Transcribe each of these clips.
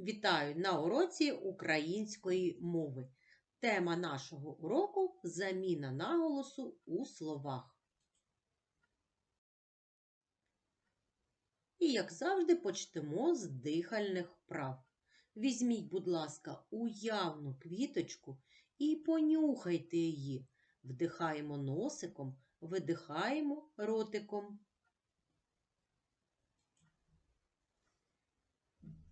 Вітаю на уроці української мови. Тема нашого уроку заміна наголосу у словах. І, як завжди, почнемо з дихальних вправ. Візьміть, будь ласка, уявну квіточку і понюхайте її. Вдихаємо носиком, видихаємо ротиком.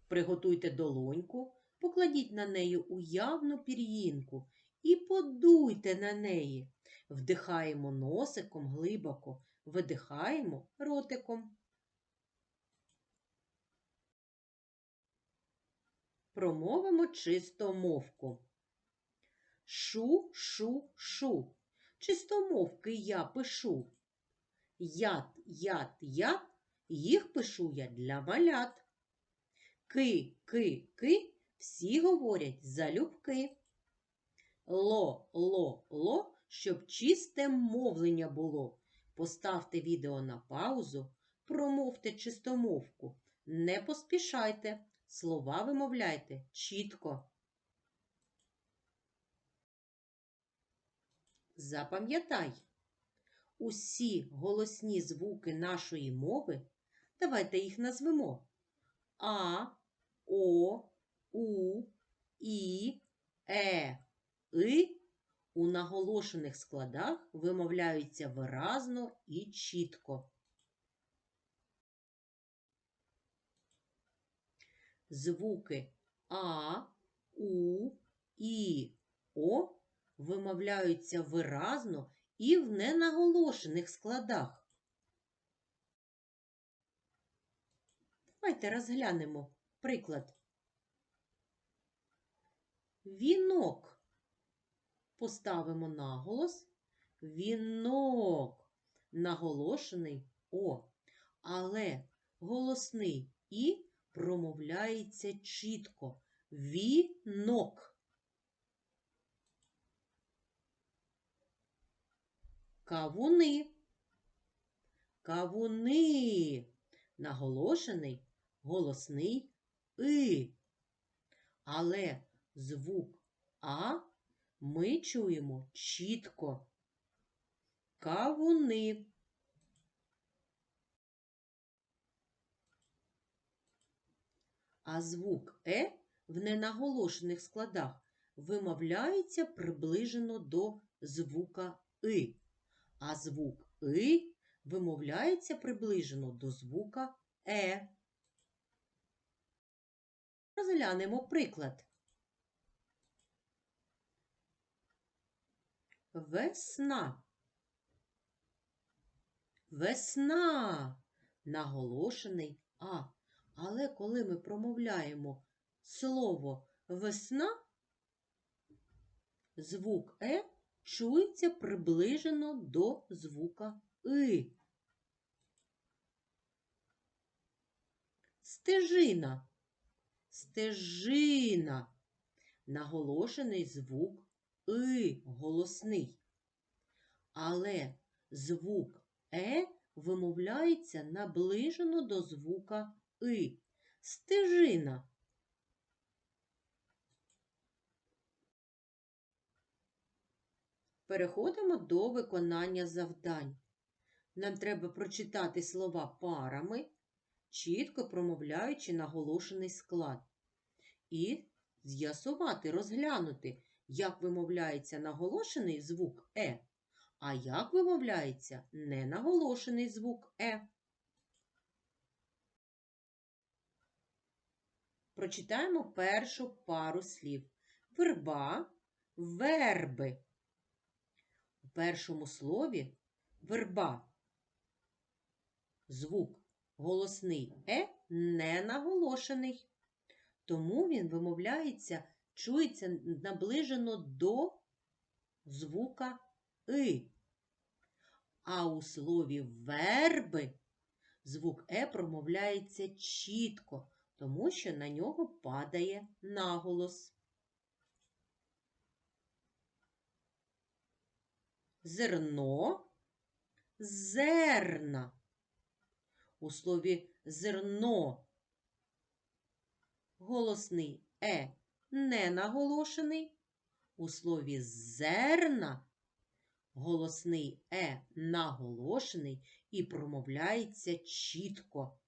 Приготуйте долоньку, покладіть на неї уявну пір'їнку і подуйте на неї. Вдихаємо носиком глибоко, видихаємо ротиком. Промовимо чистомовку. Шу, шу, шу. Чистомовки я пишу. Яд, яд, яд, їх пишу я для малят. Ки, ки, ки всі говорять залюбки. Ло, ло, ло, щоб чисте мовлення було. Поставте відео на паузу, промовте чистомовку. Не поспішайте, слова вимовляйте чітко. Запам'ятай, усі голосні звуки нашої мови, давайте їх назвемо. А, О, У, І, Е, И у наголошених складах вимовляються виразно і чітко. Звуки А, У, І, О вимовляються виразно і в ненаголошених складах. Давайте розглянемо приклад. Вінок. Поставимо наголос. Вінок. Наголошений О. Але голосний І промовляється чітко. Вінок. Кавуни. Кавуни. Наголошений голосний И. Але звук А ми чуємо чітко. Кавуни. А звук Е в ненаголошених складах вимовляється приближено до звука И. А звук И вимовляється приближено до звука Е. Розглянемо приклад. Весна. Весна. Наголошений А. Але коли ми промовляємо слово весна, звук Е чується приближено до звука И. Стежина. Стежина. Наголошений звук И голосний. Але звук Е вимовляється наближено до звука И. Стежина. Переходимо до виконання завдань. Нам треба прочитати слова парами, чітко промовляючи наголошений склад. І з'ясувати, розглянути, як вимовляється наголошений звук Е, а як вимовляється ненаголошений звук Е. Прочитаємо першу пару слів. Верба, верби. У першому слові верба. Звук голосний Е не наголошений. Тому він вимовляється, чується наближено до звука И. А у слові верби звук Е промовляється чітко, тому що на нього падає наголос. Зерно, зерна. У слові зерно голосний е не наголошений. У слові зерна голосний е наголошений і промовляється чітко.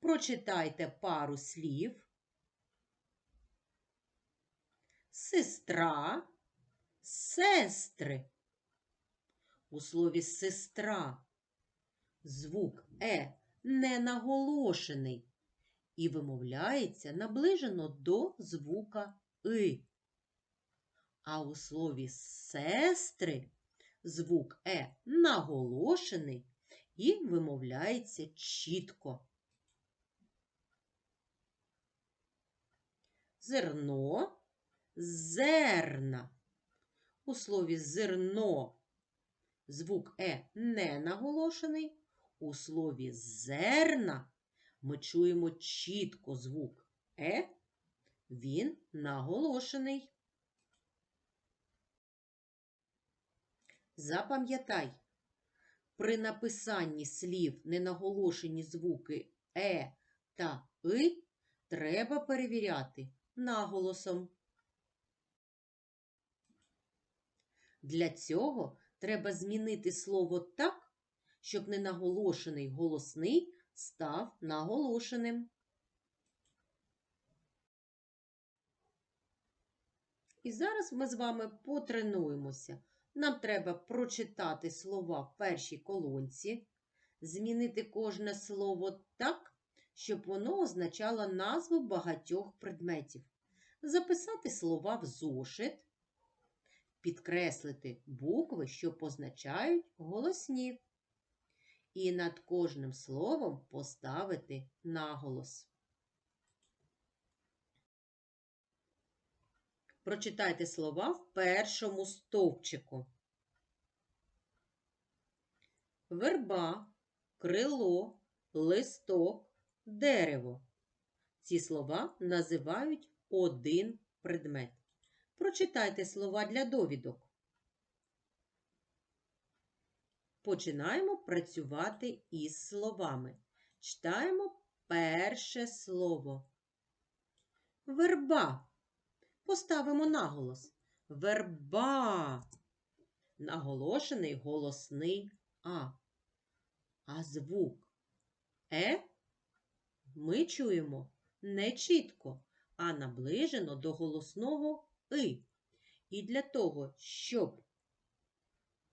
Прочитайте пару слів. Сестра, сестри. У слові сестра звук е не наголошений і вимовляється наближено до звука и. А у слові сестри звук е наголошений і вимовляється чітко. Зерно, зерна. У слові зерно звук е не наголошений. У слові зерна ми чуємо чітко звук е, він наголошений. Запам'ятай, при написанні слів ненаголошені звуки е та и треба перевіряти наголосом. Для цього треба змінити слово так, щоб ненаголошений голосний став наголошеним. І зараз ми з вами потренуємося. Нам треба прочитати слова в першій колонці, змінити кожне слово так, щоб воно означало назву багатьох предметів, записати слова в зошит, підкреслити букви, що позначають голосні, і над кожним словом поставити наголос. Прочитайте слова в першому стовпчику. Верба, крило, листок, дерево. Ці слова називають один предмет. Прочитайте слова для довідок. Починаємо працювати із словами. Читаємо перше слово. Верба. Поставимо наголос. Верба. Наголошений голосний А. А звук Е ми чуємо не чітко, а наближено до голосного И. І для того, щоб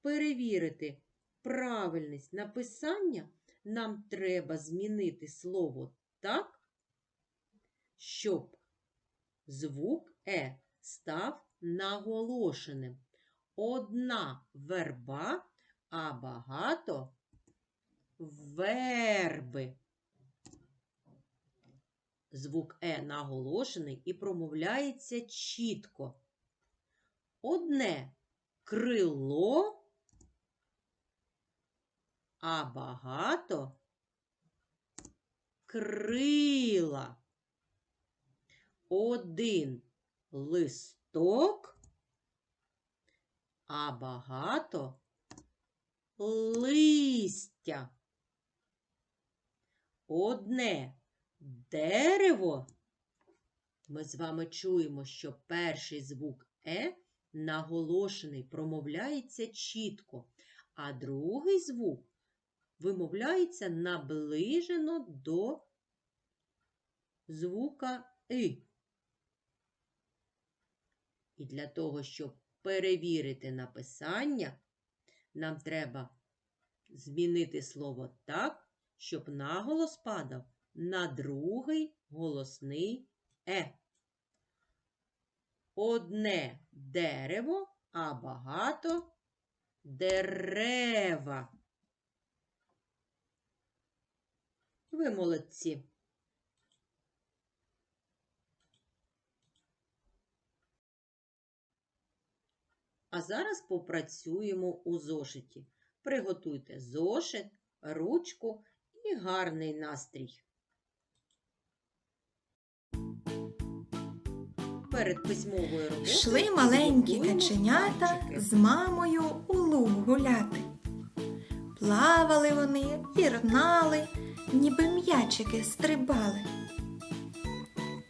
перевірити правильність написання, нам треба змінити слово так, щоб звук Е став наголошеним. Одна верба, а багато верби. Звук Е наголошений і промовляється чітко. Одне крило, а багато крила. Один листок, а багато листя. Одне дерево. Ми з вами чуємо, що перший звук Е наголошений, промовляється чітко, а другий звук вимовляється наближено до звука И. І для того, щоб перевірити написання, нам треба змінити слово так, щоб наголос падав на другий голосний Е. Одне дерево, а багато дерева. Ви молодці. А зараз попрацюємо у зошиті. Приготуйте зошит, ручку і гарний настрій. Перед письмовою роботою Йшли маленькі каченята з мамою у луг гуляти. Плавали вони, пірнали, ніби м'ячики стрибали.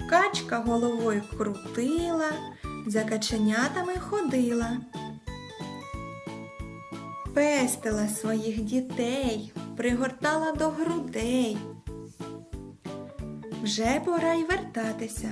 Качка головою крутила, за каченятами ходила. Пестила своїх дітей, пригортала до грудей. Вже пора й вертатися.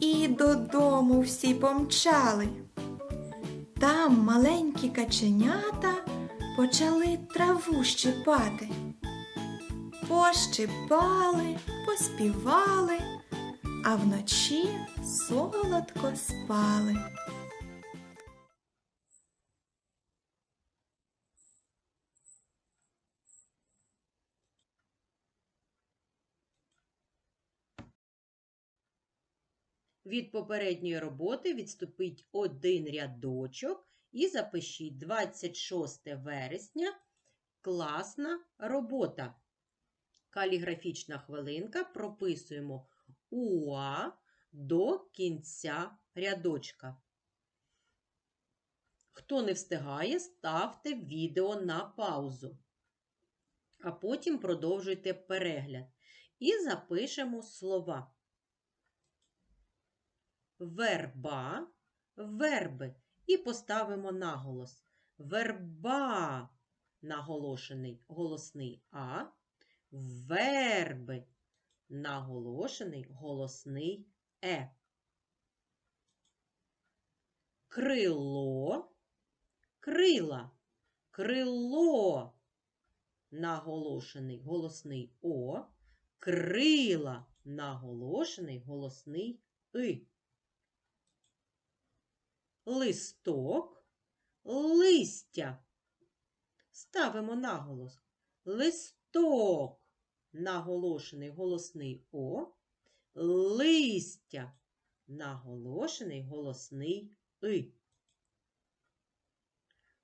і додому всі помчали. Там маленькі каченята почали траву щипати. Пощипали, поспівали, а вночі солодко спали. Від попередньої роботи відступіть один рядочок і запишіть 26 вересня. Класна робота. Каліграфічна хвилинка. Прописуємо УА до кінця рядочка. Хто не встигає, ставте відео на паузу. А потім продовжуйте перегляд. І запишемо слова верба, верби і поставимо наголос. Верба наголошений голосний А, верби наголошений голосний Е. Крило, крила, крило наголошений голосний О, крила наголошений голосний И листок, листя. Ставимо наголос. Листок, наголошений голосний О, листя, наголошений голосний И.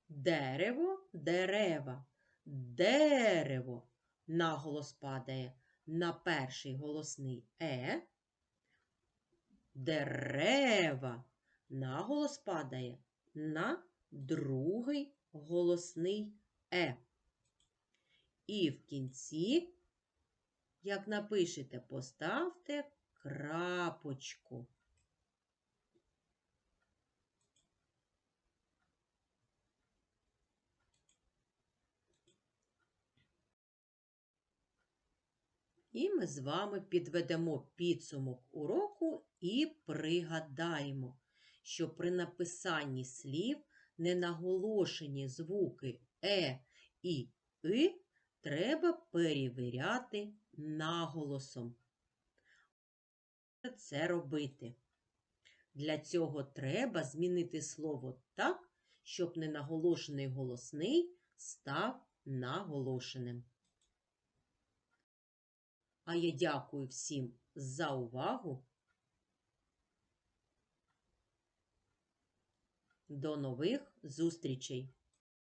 Дерево, дерева, дерево. Наголос падає на перший голосний Е. Дерева наголос падає на другий голосний Е. І в кінці, як напишете, поставте крапочку. І ми з вами підведемо підсумок уроку і пригадаємо, що при написанні слів ненаголошені звуки Е і И треба перевіряти наголосом. Це робити. Для цього треба змінити слово так, щоб ненаголошений голосний став наголошеним. А я дякую всім за увагу. До нових зустрічей!